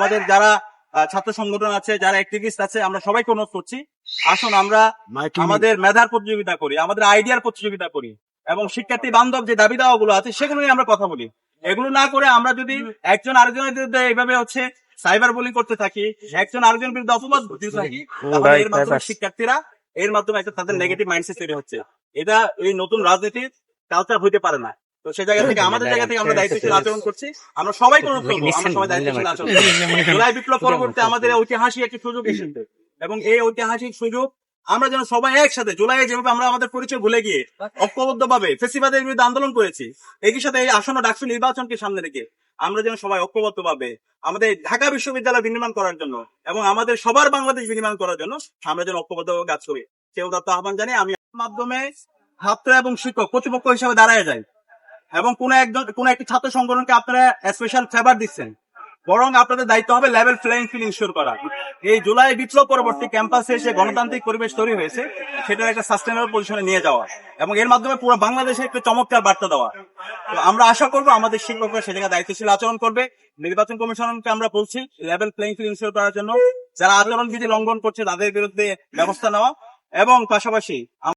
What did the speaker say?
আমাদের যারা ছাত্র সংগঠন আছে যারা অ্যাক্টিভিস্ট আছে আমরা সবাইকে অনুরোধ করছি আসুন আমরা আমাদের মেধার প্রতিযোগিতা করি আমাদের আইডিয়ার প্রতিযোগিতা করি এবং শিক্ষার্থী বান্ধব যে দাবি দাওয়া গুলো আছে সেগুলো নিয়ে আমরা কথা বলি। এগুলো না করে আমরা যদি একজন আরেকজনের বিরুদ্ধে এইভাবে হচ্ছে সাইবার বুলিং করতে থাকি একজন আরেকজনের বিরুদ্ধে অপবাদ দিতে থাকি তাহলে এর মাধ্যমে শিক্ষার্থীরা এর মাধ্যমে একটা তাদের নেগেটিভ মাইন্ডসেট তৈরি হচ্ছে। এটা এই নতুন রাজনীতির কালচার হইতে পারে না। তো সেই জায়গা থেকে আমাদের জায়গা থেকে আমরা দায়িত্বশীল আচরণ করছি। আমরা সবাই কোনো আমরা সবাই দায়িত্বশীল আচরণ জুলাই বিপ্লব পরবর্তী আমাদের ঐতিহাসিক একটি সুযোগ এসেছে। এবং এই ঐতিহাসিক সুযোগ আমরা যেন সবাই একসাথে যেভাবে আমরা আমাদের পরিচয় ভুলে গিয়ে ঐক্যবদ্ধ ভাবে ফেসিবাদের বিরুদ্ধে আন্দোলন করেছি একই সাথে এই আসন্ন ডাকসু নির্বাচনকে সামনে রেখে আমরা যেন সবাই ঐক্যবদ্ধ ভাবে আমাদের ঢাকা বিশ্ববিদ্যালয় বিনির্মাণ করার জন্য এবং আমাদের সবার বাংলাদেশ বিনির্মাণ করার জন্য আমরা যেন ঐক্যবদ্ধ কাজ করি। কেউ দত্ত আহ্বান জানিয়ে আমি মাধ্যমে ছাত্র এবং শিক্ষক কর্তৃপক্ষ হিসাবে দাঁড়ায় যাই। এবং কোন একজন, কোন একটি ছাত্র সংগঠনকে আপনারা স্পেশাল ফেভার দিচ্ছেন। বরং আপনাদের দায়িত্ব হবে লেভেল প্লেইং ফিল্ড ইনশিওর করা। এই জুলাই বিপ্লব পরবর্তী ক্যাম্পাসে এসে গণতান্ত্রিক পরিবেশ তৈরি হয়েছে, সেটার একটা সাস্টেনেবল পজিশনে নিয়ে যাওয়া। এবং এর মাধ্যমে পুরো বাংলাদেশে একটা চমৎকার বার্তা দেওয়া। তো আমরা আশা করব আমাদের শিক্ষকরা সে জায়গায় দায়িত্বশীল আচরণ করবে। নির্বাচন কমিশনকে আমরা বলছি লেভেল প্লেইং ফিল্ড ইনশিওর করার জন্য। যারা আচরণ বিধি লঙ্ঘন করছে, তাদের বিরুদ্ধে ব্যবস্থা নেওয়া। এবং পাশাপাশি